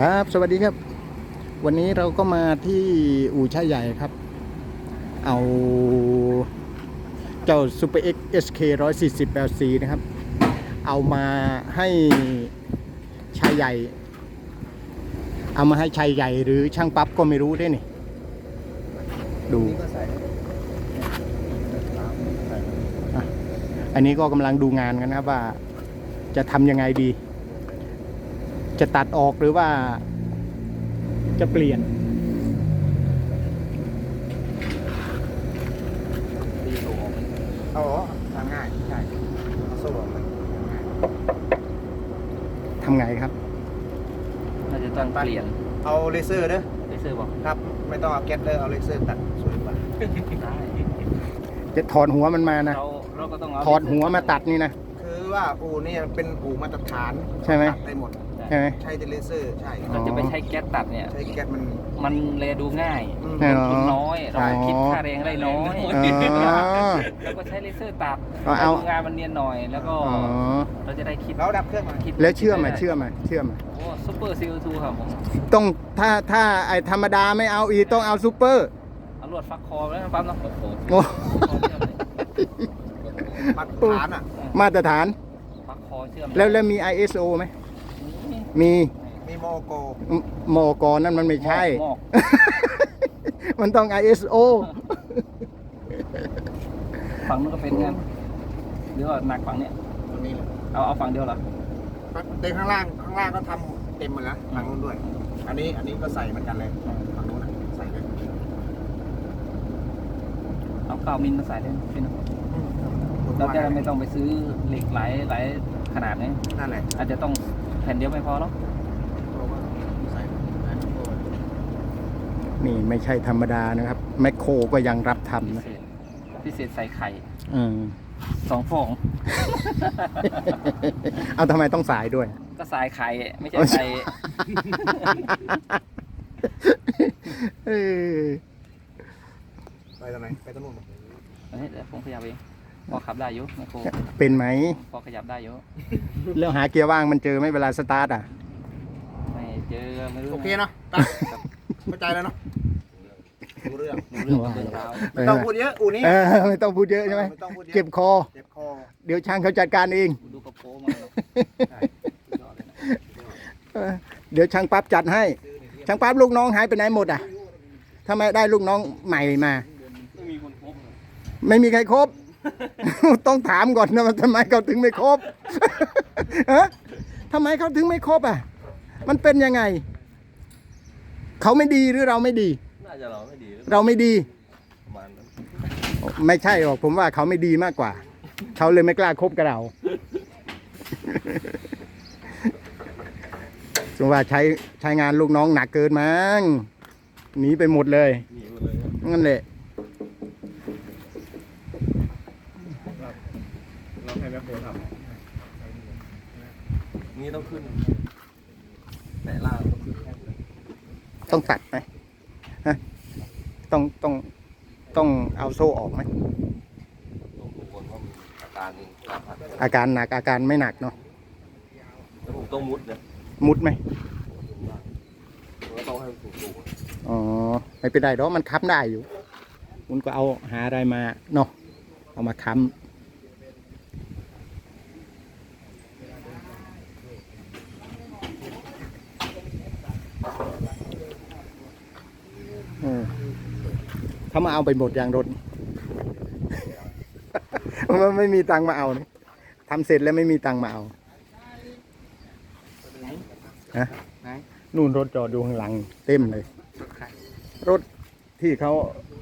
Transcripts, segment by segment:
ครับสวัสดีครับ วันนี้เราก็มาที่อู่ช่าใหญ่ครับ เอาเจ้า Super X SK 140 LC นะครับ เอามาให้ชายใหญ่ เอามาให้ชายใหญ่หรือช่างปั๊บก็ไม่รู้ได้นี่ ดู อันนี้ก็กำลังดูงานกันนะครับว่าจะทำยังไงดี จะตัดออกหรือว่าจะเปลี่ยนตีโซ่ออกมันเอาเหรอทำง่ายใช่เอาโซ่ออกเลยทำไงครับ น่าจะต้องเปลี่ยนเอาเลเซอร์เด้อเลเซอร์บอกครับ ไม่ต้องเอาแก๊สเลยเอาเลเซอร์ตัดสวยกว่าได้จะถอดหัวมันมานะเราเราก็ต้องเอาถอดหัวมาตัดนี่นะคือว่าอู่นี่เป็นอู่มาตรฐานใช่ไหม ตัดได้หมดใช่ไหม ใช้แต่เลเซอร์ใช่เราจะไปใช้แก๊สตัดเนี่ย ใช้แก๊สมันมันเลยดูง่ายอืมแน่นทุอนนน้อยเราอ๋อคิดค่าแรงได้น้อยอ๋อ แล้วก็ใช้เลเซอร์ตัดเอาเอาดูงานมันเนียนหน่อย แล้วก็อ๋อ เราจะได้คิดแล้วดับเครื่องมาคิดแล้วเชื่อไหมเชื่อไหมเชื่อไหมโอ้ซูเปอร์ซีทูครับผมต้องถ้าถ้าไอธรรมดาไม่เอาอีกต้องเอาซูเปอร์เอาลวดฟักคอแล้วปั๊มนะโอ้โหโอ้มาตรฐานอะมาตรฐาน ฟักคอเชื่อมแล้วแล้วมี ISO ไหม มีมีโมโกมอกนั่นมันไม่ใช่ หมอก มันต้อง ISO ฝั่งนู้นก็เป็นกันหรือว่าหนักฝั่งเนี้ยตัวนี้แหละเอาเอาฝั่งเดียวเหรอเต็มข้างล่างข้างล่างก็ทำเต็มหมดแล้วทางนู้นด้วย อันนี้อันนี้ก็ใส่เหมือนกันเลยฝั่งนู้นน่ะใส่เลยเอาเก้ามิลมาใส่ได้พี่นะอืมเราจะได้ไม่ต้องไปซื้อเหล็กหลายหลายขนาดนี้นั่นแหละอาจจะต้อง แผ่นเดียวไม่พอหรอกเพราะว่าใส่ใส่โมโกนี่ไม่ใช่ธรรมดานะครับ แมคโครก็ยังรับทำพินะเศษพิเศษใส่ไข่อืมสองฟอง เอาทำไมต้องสายด้วย ก็ใส่ไข่ไม่ใช่โอ้ยใส่เออ ไปตรงไหนไปตรงนู้นเฮ้ยเดี๋ยวผมขยับเอง พอขับได้อยู่ไมโครเป็นไหม พอขยับได้อยู่แล้วหาเกียร์ว่างมันเจอไหมเวลาสตาร์ทอะ ไม่เจอไม่รู้โอเคเนาะตาเข้าใจแล้วเนาะรู้เรื่องรู้เรื่องเดินเท้าไม่ต้องพูดเยอะอูนี้เออไม่ต้องพูดเยอะใช่ไหมไม่ต้องพูดเยอะเก็บคอ เจ็บคอเดี๋ยวช่างเขาจัดการเอง ดูกระโปรงมันเนอะใช่สุดยอดเลยนะเออเดี๋ยวช่างปั๊บจัดให้ ช่างปั๊บลูกน้องหายไปไหนหมดอะทำไมได้ลูกน้องใหม่มา ไม่มีคนพบเลยไม่มีใครครบ ต้องถามก่อนนะว่าทำไมเขาถึงไม่ครบฮะทำไมเขาถึงไม่ครบอะ มันเป็นยังไง เขาไม่ดีหรือเราไม่ดี น่าจะเราไม่ดีหรือเราไม่ดี ประมาณนั้นไม่ใช่หรอกผมว่าเขาไม่ดีมากกว่า เขาเลยไม่กล้าคบกับเรา สมว่าใช้ใช้งานลูกน้องหนักเกินมั้งหนีไปหมดเลย หนีหมดเลยอะนั่นแหละ เราให้แม่โคทำนี่ต้องขึ้นแต่ล่างต้องขึ้นแค่ไหนต้องตัดไหมฮะต้องต้องต้องเอาโซ่ออกไหมต้องดูก่อนว่ามีอาการการพัดอาการหนักอาการไม่หนักเนาะแล้วผมต้องมุดเนี่ยมุดไหมผมก็ต้องให้สูงสูงอ๋อไม่เป็นไรหรอกมันค้ำได้อยู่คุณก็เอาหาอะไรมาเนาะเอามาค้ำ เขามาเอาไปหมดอย่างรถ มันไม่มีตังค์มาเอานี่ทำเสร็จแล้วไม่มีตังค์มาเอาฮะไหนนู่นรถจอดอยู่ข้างหลัง เต็มเลย รถใครรถที่เขา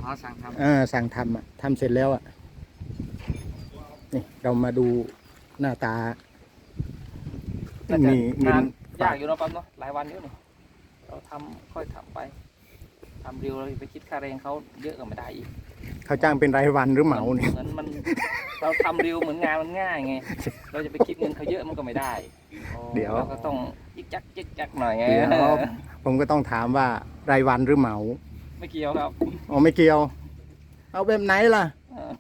อ๋อสั่งทเออสั่งทำอะทำเสร็จแล้วอะนี่เรามาดูหน้าตาน่าจะมีเงิงานนยากอยู่เนาะปั๊มเนาะหลายวันอยู่นี่เราทำค่อยทำไป ทำเร็วเราไปคิดค่าแรงเขาเยอะก็ไม่ได้อีกเขาจ้างเป็นรายวันหรือเหมาเนี่ย เหมือนมันเราทำเร็วเหมือนงานมันง่ายไง เราจะไปคิดเงินเขาเยอะมันก็ไม่ได้เดี๋ยวเราก็ต้องยิกจักยิกจักหน่อยไงเดี๋ยวผมก็ต้องถามว่ารายวันหรือเหมาไม่เกี่ยวครับอ๋อไม่เกี่ยว เอาแบบไหนล่ะเออ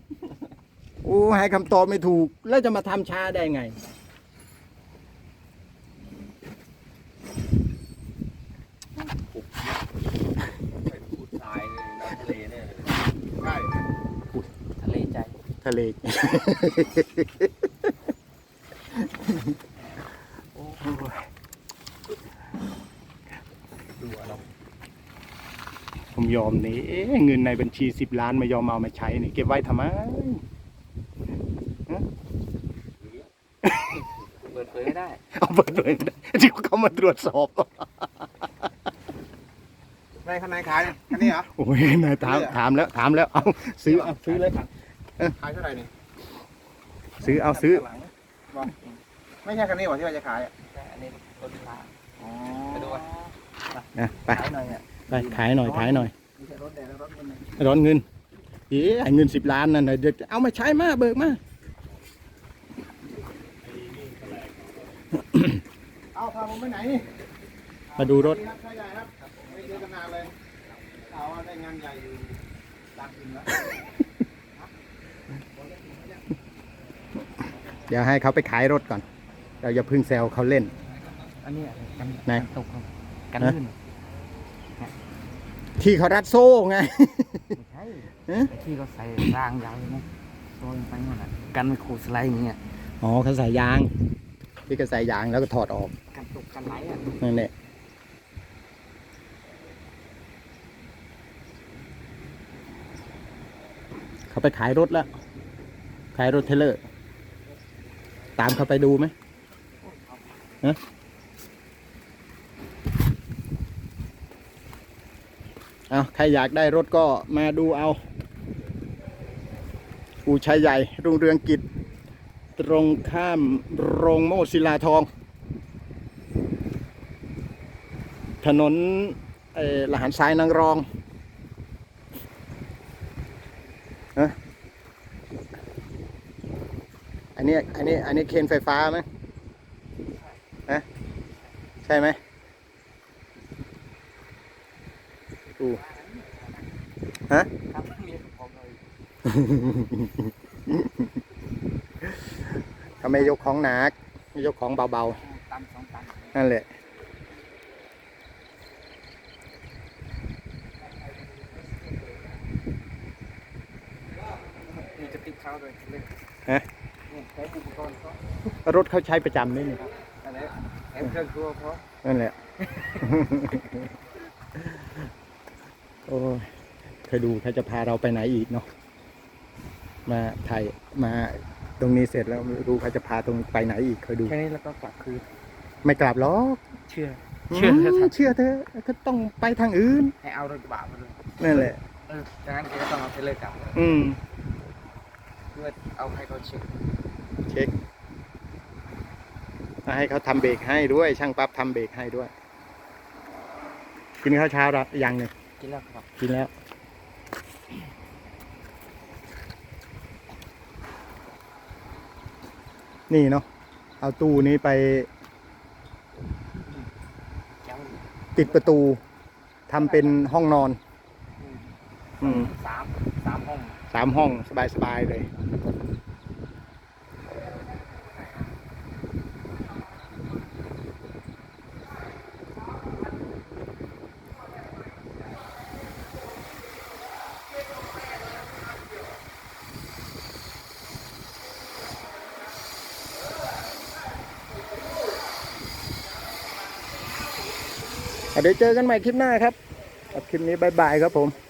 โอ้ให้คำตอบไม่ถูก แล้วจะมาทำช้าได้ไงะเลโอ้ยดูอะเราผมยอมนี่เอ๊ะเงินในบัญชีสิบล้านไม่ยอมเอามาใช้นี่เก็บไว้ทำไมเปิดเผยให้ได้ เอาเปิดเลยที่เขามาตรวจสอบในข้างในขายอันนี้เหรอ โอ้ยนายถามถามแล้วถามแล้ว เอาซื้อเอาซื้อเลย ขายเท่าไหร่นี่ซื้อเอาซื้อหลังบอกไม่ใช่คันนี้หรอที่ว่าจะขายอะใช่อันนี้รถฟ้าอ๋อไปดูอะนะไปขายหน่อยอะไปขายหน่อยขายหน่อยไม่ใช่รถแดงแล้วรถมันไหนร้อนเงินเอ๊ะไอ้เงินสิบล้านนั่นน่ะเดี๋ยวเอามาใช้มาเบิกมาเอาพาผมไปไหนนี่มาดูรถครับใช่ใหญ่ครับไม่เจอกันนานเลยเอาว่าได้งานใหญ่อยู่ตามจริงแล้ว เดี๋ยวให้เขาไปขายรถก่อน เราอย่าเพึ่งแซวเขาเล่น อันนี้อะไรกันไหนตกครับกันฮะลื่นที่เขารัดโซ่ไง ไม่ใช่ฮะไอ้ที่เขาใส่รางยาวนะโซนไปหมดอะกันไม่ขูดสไลด์อย่างเงี้ยอ๋อเขาใส่ยาง ที่เขาใส่ยางแล้วก็ถอดออก กันตกกันไหลอะนั่นแหละเขาไปขายรถแล้ว ขายรถเทเลอร์ ตามเขาไปดูไหมฮะเอาใครอยากได้รถก็มาดูเอา อูชัยใหญ่ รุ่งเรืองกิจ ตรงข้ามโรงโมศิลาทอง ถนนเอ่อละหันทรายนางรองฮะ อันนี้อันนี้อันนี้เคนไฟฟ้าไหมฮะใช่ไหมอูฮะครับเรียกผมเลยเขาไม่ยกของหนัก ยกของเบาตันสองตันๆนั่นแหละมีจะติดเข้าด้วยเลยฮะนี่ ใช้อุปกรณ์เขารถเขาใช้ประจำนี่นี่อะไรแอมเครื่องครัวเขานั่นแหละ โอ้ยเคยดูเขาจะพาเราไปไหนอีกเนาะ มาถ่ายมาตรงนี้เสร็จแล้วไม่รู้เขาจะพาตรงไปไหนอีกเคยดู แค่นี้แล้วก็กลับคืนไม่กลับหรอกเชื่ออืเชื่อมเถอะครับเชื่อเธอะก็ต้องไปทางอื่น ให้เอารถกระบะมาเลยนั่นแหละ เออจากนั้นแกก็ต้องเอาเทเลอร์กลับอืม เพื่อเอาให้เขาเช็ค เช็คให้เขาทำเบรกให้ด้วย ช่างปั๊บทำเบรกให้ด้วย กินข้าวเช้าหรือยังเนี่ยกินแล้วครับกินแล้ว นี่เนาะเอาตู้นี้ไปยังติดประตูทำเป็นห้องนอนอืมสามสามห้องสามห้องสบายๆเลย เดี๋ยวเจอกันใหม่คลิปหน้าครับครับคลิปนี้บายบายครับผม